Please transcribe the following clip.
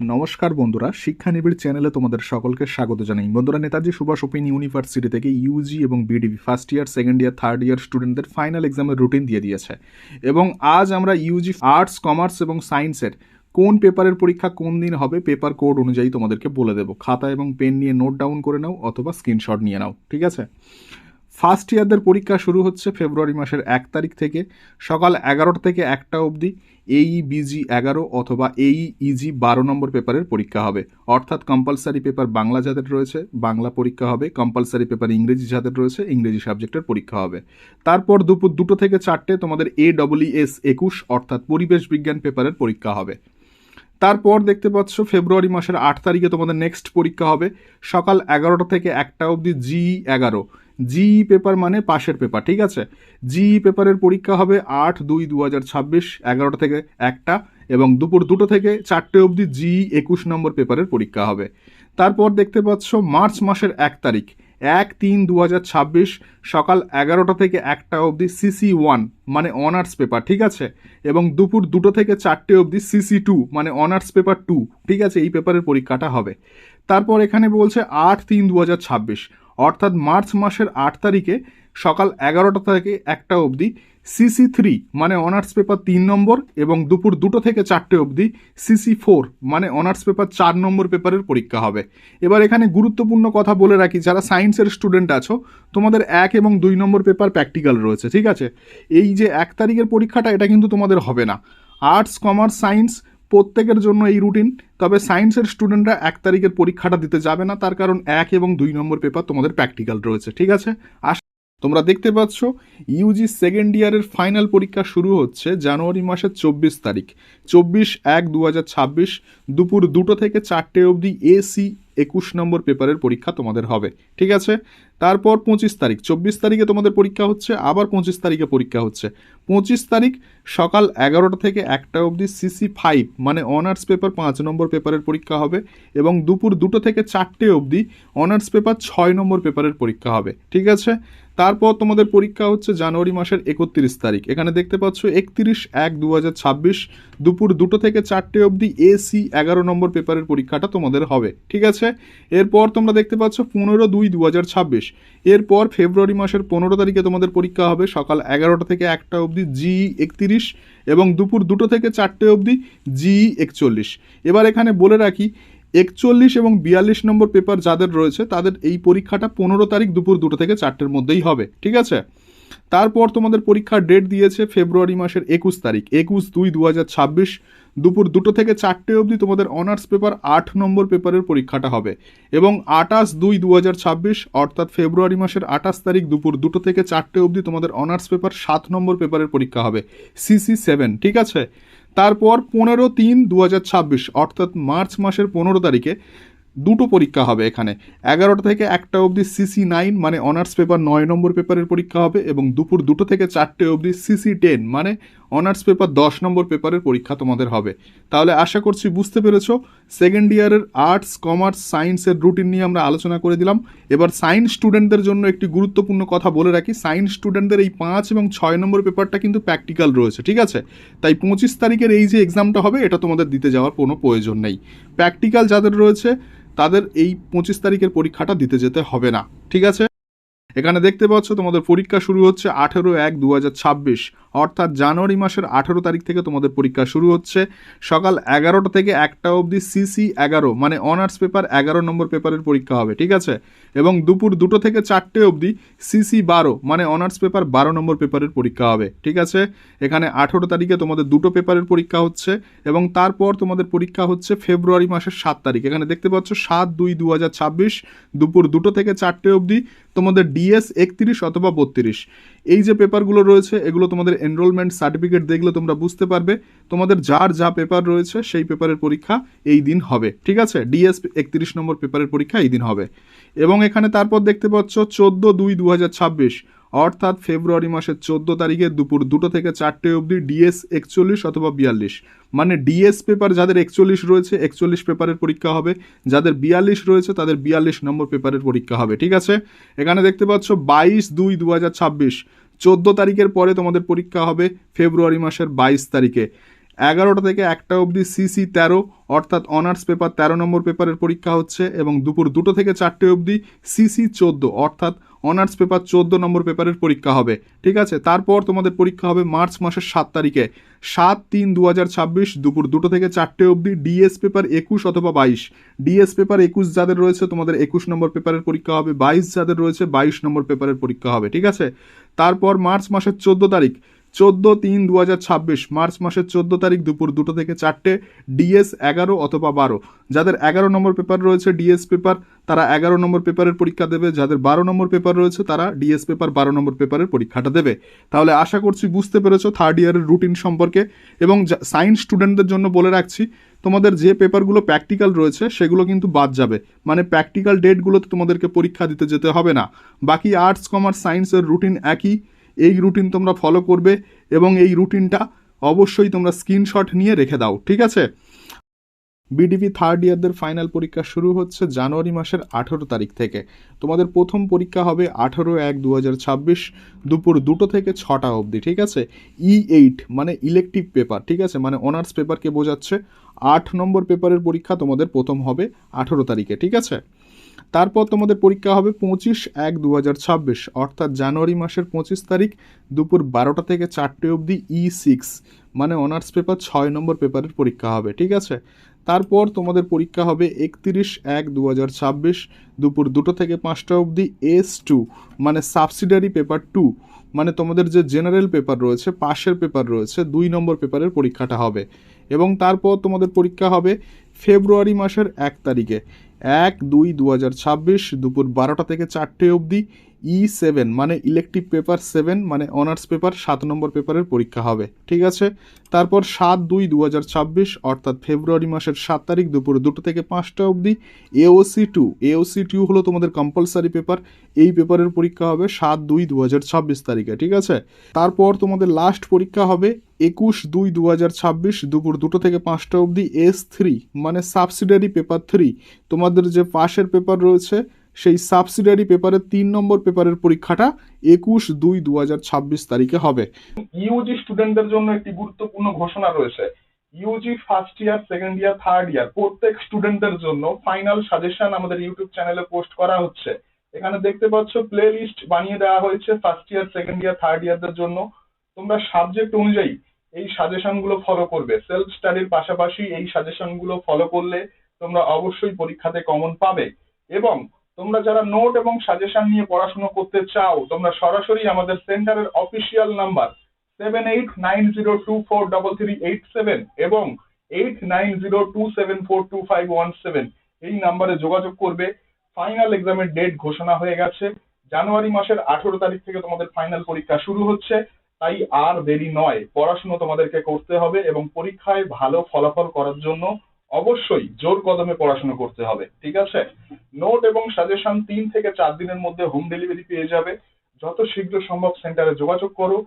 নমস্কার বন্ধুরা, শিক্ষা নিবিড় চ্যানেলে তোমাদের সকলকে স্বাগত জানাই। বন্ধুরা, নেতাজি সুভাষ ওপেন ইউনিভার্সিটি থেকে ইউজি এবং BDP first year second year third year স্টুডেন্টদের ফাইনাল এক্সামের রুটিন দিয়ে দিয়েছে। এবং আজ আমরা ইউজি আর্টস কমার্স এবং সায়েন্সের কোন পেপারের পরীক্ষা কোন দিন হবে পেপার কোড অনুযায়ী তোমাদেরকে বলে দেবো। খাতা এবং পেন নিয়ে নোট ডাউন করে নাও অথবা স্ক্রিনশট নিয়ে নাও, ঠিক আছে? ফার্স্ট ইয়ারদের পরীক্ষা শুরু হচ্ছে ফেব্রুয়ারি মাসের এক তারিখ থেকে। সকাল এগারোটা থেকে একটা অবধি এই বিজি এগারো অথবা এই ইজি বারো নম্বর পেপারের পরীক্ষা হবে। অর্থাৎ কম্পালসারি পেপার বাংলা যাদের রয়েছে, বাংলা পরীক্ষা হবে কম্পালসারি পেপার ইংরেজি যাদের রয়েছে, ইংরেজি সাবজেক্টের পরীক্ষা হবে। তারপর দুপুর দুটো থেকে চারটে তোমাদের এ ডব্লিউ এস একুশ, অর্থাৎ পরিবেশ বিজ্ঞান পেপারের পরীক্ষা হবে। তারপর দেখতে পাচ্ছ ফেব্রুয়ারি মাসের আট তারিখে তোমাদের নেক্সট পরীক্ষা হবে। সকাল এগারোটা থেকে একটা অবধি জি এগারো জিই পেপার মানে পাশের পেপার ঠিক আছে? জি পেপারের পরীক্ষা হবে আট দুই দু হাজার ছাব্বিশ, এগারোটা থেকে একটা এবং দুপুর দুটো থেকে চারটে অবধি জি একুশ নম্বর পেপারের পরীক্ষা হবে। তারপর দেখতে পাচ্ছ মার্চ মাসের এক তারিখ, এক তিন দু ছাব্বিশ, সকাল এগারোটা থেকে একটা অবধি সিসি ওয়ান মানে অনার্স পেপার ঠিক আছে? এবং দুপুর দুটো থেকে চারটে অবধি সিসি টু মানে অনার্স পেপার টু ঠিক আছে? এই পেপারের পরীক্ষাটা হবে। তারপর এখানে বলছে আট তিন দু ছাব্বিশ অর্থাৎ মার্চ মাসের আট তারিখে সকাল এগারোটা থেকে একটা অবধি সিসি থ্রি মানে অনার্স পেপার তিন নম্বর এবং দুপুর দুটো থেকে চারটে অবধি সিসি ফোর মানে অনার্স পেপার চার নম্বর পেপারের পরীক্ষা হবে। এবার এখানে গুরুত্বপূর্ণ কথা বলে রাখি, যারা সায়েন্সের স্টুডেন্ট আছো, তোমাদের এক এবং দুই নম্বর পেপার প্র্যাকটিক্যাল রয়েছে, ঠিক আছে? এই যে এক তারিখের পরীক্ষাটা, এটা কিন্তু তোমাদের হবে না। আর্টস কমার্স সায়েন্স প্রত্যেকের জন্য এই রুটিন তবে সায়েন্সের স্টুডেন্টরা এক তারিখের পরীক্ষাটা দিতে যাবে না, তার কারণ এক এবং দুই নম্বর পেপার তোমাদের প্র্যাকটিক্যাল রয়েছে, ঠিক আছে? আস তোমরা দেখতে পাচ্ছ ইউজি সেকেন্ড ইয়ারের ফাইনাল পরীক্ষা শুরু হচ্ছে জানুয়ারি মাসের চব্বিশ তারিখ। চব্বিশ এক দু দুপুর দুটো থেকে চারটে অবধি এসি একুশ নম্বর পেপারের পরীক্ষা তোমাদের হবে, ঠিক আছে? তারপর পঁচিশ তারিখ। চব্বিশ তারিখে তোমাদের পরীক্ষা হচ্ছে, আবার পঁচিশ তারিখে পরীক্ষা হচ্ছে। পঁচিশ তারিখ সকাল এগারোটা থেকে একটা অবধি সিসি ফাইভ মানে অনার্স পেপার পাঁচ নম্বর পেপারের পরীক্ষা হবে এবং দুপুর দুটো থেকে চারটে অবধি অনার্স পেপার ছয় নম্বর পেপারের পরীক্ষা হবে। ঠিক আছে? তারপর তোমাদের পরীক্ষা হচ্ছে জানুয়ারি মাসের একত্রিশ তারিখ। এখানে দেখতে পাচ্ছ একত্রিশ এক দু দুপুর দুটো থেকে চারটে অবধি এসি এগারো নম্বর পেপারের পরীক্ষাটা তোমাদের হবে। ঠিক আছে? এরপর তোমরা দেখতে পাচ্ছ পনেরো দুই দু হাজার ছাব্বিশ। এরপর ফেব্রুয়ারি মাসের পনেরো তারিখে তোমাদের পরীক্ষা হবে সকাল এগারোটা থেকে একটা অবধি জি একত্রিশ এবং দুপুর দুটো থেকে চারটে অবধি জি একচল্লিশ। এবার এখানে বলে রাখি, একচল্লিশ এবং বিয়াল্লিশ নম্বর পেপার যাদের রয়েছে তাদের এই পরীক্ষাটা পনেরো তারিখ দুপুর দুটো থেকে চারটের মধ্যেই হবে, ঠিক আছে? তারপর তোমাদের পরীক্ষার ডেট দিয়েছে ফেব্রুয়ারি মাসের একুশ তারিখ। একুশ দুই দু ছাব্বিশ, দুপুর দুটো থেকে চারটে অবধি তোমাদের অনার্স পেপার আট নম্বর পেপারের পরীক্ষাটা হবে। এবং আটাশ দুই দু ছাব্বিশ, অর্থাৎ ফেব্রুয়ারি মাসের আঠাশ তারিখ দুপুর দুটো থেকে চারটে অবধি তোমাদের অনার্স পেপার সাত নম্বর পেপারের পরীক্ষা হবে। সিসি সেভেন ঠিক আছে? তারপর পনেরো তিন দু হাজার ছাব্বিশ, অর্থাৎ মার্চ মাসের পনেরো তারিখে দুটো পরীক্ষা হবে এখানে। এগারোটা থেকে একটা অবধি সিসি নাইন মানে অনার্স পেপার নয় নম্বর পেপারের পরীক্ষা হবে এবং দুপুর দুটো থেকে চারটে অবধি সিসি টেন মানে অনার্স পেপার দশ নম্বর পেপারের পরীক্ষা তোমাদের হবে। তাহলে আশা করছি বুঝতে পেরেছ সেকেন্ড ইয়ারের আর্টস কমার্স সায়েন্সের রুটিন নিয়ে আমরা আলোচনা করে দিলাম। এবার সায়েন্স স্টুডেন্টদের জন্য একটি গুরুত্বপূর্ণ কথা বলে রাখি সায়েন্স স্টুডেন্টদের এই পাঁচ এবং ছয় নম্বর পেপারটা কিন্তু প্র্যাকটিক্যাল রয়েছে, ঠিক আছে? তাই পঁচিশ তারিখের এই যে এক্সামটা হবে, এটা তোমাদের দিতে যাওয়ার কোনো প্রয়োজন নেই। প্র্যাকটিক্যাল যাদের রয়েছে তাদের এই পঁচিশ তারিখের পরীক্ষাটা দিতে যেতে হবে না। ঠিক আছে? এখানে দেখতে পাচ্ছ তোমাদের পরীক্ষা শুরু হচ্ছে আঠেরো এক দু অর্থাৎ জানুয়ারি মাসের আঠেরো তারিখ থেকে তোমাদের পরীক্ষা শুরু হচ্ছে। সকাল এগারোটা থেকে একটা অবধি সিসি এগারো মানে অনার্স পেপার এগারো নম্বর পেপারের পরীক্ষা হবে, ঠিক আছে? এবং দুপুর দুটো থেকে চারটে অবধি সিসি বারো মানে অনার্স পেপার বারো নম্বর পেপারের পরীক্ষা হবে, ঠিক আছে? এখানে আঠেরো তারিখে তোমাদের দুটো পেপারের পরীক্ষা হচ্ছে এবং তারপর তোমাদের পরীক্ষা হচ্ছে ফেব্রুয়ারি মাসের সাত তারিখ। এখানে দেখতে পাচ্ছ সাত দুই দু দুপুর দুটো থেকে চারটে অবধি তোমাদের ডিএস একত্রিশ অথবা বত্রিশ। এই যে পেপারগুলো রয়েছে, এগুলো তোমাদের এনরোলমেন্ট সার্টিফিকেট দেখলে তোমরা বুঝতে পারবে। তোমাদের যার যা পেপার রয়েছে, সেই পেপারের পরীক্ষা এই দিন হবে। ঠিক আছে? ডিএস একত্রিশ নম্বর পেপারের পরীক্ষা এই দিন হবে। এবং এখানে তারপর দেখতে পাচ্ছ, চোদ্দ দুই দু হাজার ছাব্বিশ। অর্থাৎ ফেব্রুয়ারি মাসের চোদ্দ তারিখে দুপুর দুটো থেকে চারটে অবধি ডিএস একচল্লিশ অথবা বিয়াল্লিশ। মানে ডিএস পেপার যাদের একচল্লিশ রয়েছে, একচল্লিশ পেপারের পরীক্ষা হবে। যাদের বিয়াল্লিশ রয়েছে, তাদের বিয়াল্লিশ নম্বর পেপারের পরীক্ষা হবে, ঠিক আছে? এখানে দেখতে পাচ্ছ বাইশ দুই দু হাজার ছাব্বিশ। চোদ্দ তারিখের পরে তোমাদের পরীক্ষা হবে ফেব্রুয়ারি মাসের বাইশ তারিখে। এগারোটা থেকে একটা অবধি সিসি তেরো, অর্থাৎ অনার্স পেপার তেরো নম্বর পেপারের পরীক্ষা হচ্ছে এবং দুপুর দুটো থেকে চারটে অবধি সিসি চোদ্দ, অর্থাৎ অনার্স পেপার চোদ্দ নম্বর পেপারের পরীক্ষা হবে, ঠিক আছে? তারপর তোমাদের পরীক্ষা হবে মার্চ মাসের সাত তারিখে। সাত তিন দু হাজার ছাব্বিশ দুপুর দুটো থেকে চারটে অবধি ডিএস পেপার একুশ অথবা বাইশ। ডিএস পেপার একুশ যাদের রয়েছে, তোমাদের একুশ নম্বর পেপারের পরীক্ষা হবে, বাইশ যাদের রয়েছে, বাইশ নম্বর পেপারের পরীক্ষা হবে, ঠিক আছে? তারপর মার্চ মাসের চোদ্দ তারিখ চোদ্দ তিন দু হাজার ছাব্বিশ, মার্চ মাসের চোদ্দ তারিখ দুপুর দুটো থেকে চারটে, ডিএস এগারো অথবা বারো। যাদের এগারো নম্বর পেপার রয়েছে, ডিএস পেপার, তারা এগারো নম্বর পেপারের পরীক্ষা দেবে। যাদের বারো নম্বর পেপার রয়েছে, তারা ডিএস পেপার বারো নম্বর পেপারের পরীক্ষাটা দেবে। তাহলে আশা করছি বুঝতে পেরেছ থার্ড ইয়ারের রুটিন সম্পর্কে। এবং সায়েন্স স্টুডেন্টদের জন্য বলে রাখছি, তোমাদের যে পেপারগুলো প্র্যাকটিক্যাল রয়েছে, সেগুলো কিন্তু বাদ যাবে। মানে প্র্যাকটিক্যাল ডেটগুলোতে তোমাদেরকে পরীক্ষা দিতে যেতে হবে না। বাকি আর্টস কমার্স সায়েন্সের রুটিন একই। এই রুটিন তোমরা ফলো করবে এবং এই রুটিনটা অবশ্যই তোমরা স্ক্রিনশট নিয়ে রেখে দাও, ঠিক আছে? বিডিপি থার্ড ইয়ারদের ফাইনাল পরীক্ষা শুরু হচ্ছে জানুয়ারি মাসের আঠেরো তারিখ থেকে। তোমাদের প্রথম পরীক্ষা হবে আঠেরো এক দু দুপুর দুটো থেকে ছটা অবধি, ঠিক আছে? ই এইট মানে ইলেকটিভ পেপার ঠিক আছে? মানে অনার্স পেপারকে বোঝাচ্ছে। আট নম্বর পেপারের পরীক্ষা তোমাদের প্রথম হবে আঠেরো তারিখে, ঠিক আছে? তারপর তোমাদের পরীক্ষা হবে পঁচিশ এক দু অর্থাৎ জানুয়ারি মাসের পঁচিশ তারিখ দুপুর বারোটা থেকে চারটে অবধি ই সিক্স মানে অনার্স পেপার ছয় নম্বর পেপারের পরীক্ষা হবে, ঠিক আছে? তারপর তোমাদের পরীক্ষা হবে একত্রিশ এক দু দুপুর দুটো থেকে পাঁচটা অবধি এস টু মানে সাবসিডারি পেপার টু মানে তোমাদের যে জেনারেল পেপার রয়েছে, পাশের পেপার রয়েছে, দুই নম্বর পেপারের পরীক্ষাটা হবে। এবং তারপর তোমাদের পরীক্ষা হবে ফেব্রুয়ারি মাসের এক তারিখে। এক দুই দু দুপুর বারোটা থেকে চারটে অবধি ই সেভেন মানে ইলেকটিভ পেপার সেভেন মানে অনার্স পেপার সাত নম্বর পেপারের পরীক্ষা হবে। ঠিক আছে? তারপর সাত দুই দু অর্থাৎ ফেব্রুয়ারি মাসের সাত তারিখ দুপুর দুটো থেকে পাঁচটা অবধি এওসি টু এওসি টু হলো তোমাদের কম্পালসারি পেপার এই পেপারের পরীক্ষা হবে সাত দুই দু তারিখে, ঠিক আছে? তারপর তোমাদের লাস্ট পরীক্ষা হবে একুশ দুই দু দুপুর দুটো থেকে পাঁচটা অবধি এস থ্রি মানে সাবসিডারি পেপার থ্রি তোমাদের যে পাশের পেপার রয়েছে, সেই সাবসিডারি পেপারের তিন নম্বর পেপারের পরীক্ষাটা একুশ দুই দু তারিখে হবে। ইউজি স্টুডেন্টদের জন্য একটি গুরুত্বপূর্ণ ঘোষণা রয়েছে। UG first year second year third year প্রত্যেক স্টুডেন্টদের জন্য ফাইনাল সাজেশন আমাদের ইউটিউব চ্যানেলে পোস্ট করা হচ্ছে। এখানে দেখতে পাচ্ছ প্লে লিস্ট বানিয়ে দেওয়া হয়েছে first year second year third ইয়ারদের জন্য। তোমরা সাবজেক্ট অনুযায়ী এই সাজেশনগুলো ফলো করবে। সেলফ স্টাডির পাশাপাশি এই সাজেশনগুলো ফলো করলে তোমরা অবশ্যই পরীক্ষাতে কমন পাবে। এবং তোমরা যারা নোট এবং সাজেশন নিয়ে পড়াশোনা করতে চাও, তোমরা সরাসরি আমাদের সেন্টারের official number seven eight nine zero two four double three eight seven এবং eight nine zero two seven four two five one seven এই নাম্বারে যোগাযোগ করবে। ফাইনাল এক্সামের ডেট ঘোষণা হয়ে গেছে। জানুয়ারি মাসের আঠেরো তারিখ থেকে তোমাদের ফাইনাল পরীক্ষা শুরু হচ্ছে। তাই আর দেরি নয়। পড়াশোনা তোমাদেরকে করতে হবে এবং পরীক্ষায় ভালো ফলাফল করার জন্য অবশ্যই জোর কদমে পড়াশোনা করতে হবে, ঠিক আছে? নোট এবং সাজেশন তিন থেকে চার দিনের মধ্যে হোম ডেলিভারি পেয়ে যাবে। যত শীঘ্র সম্ভব সেন্টারে যোগাযোগ করো।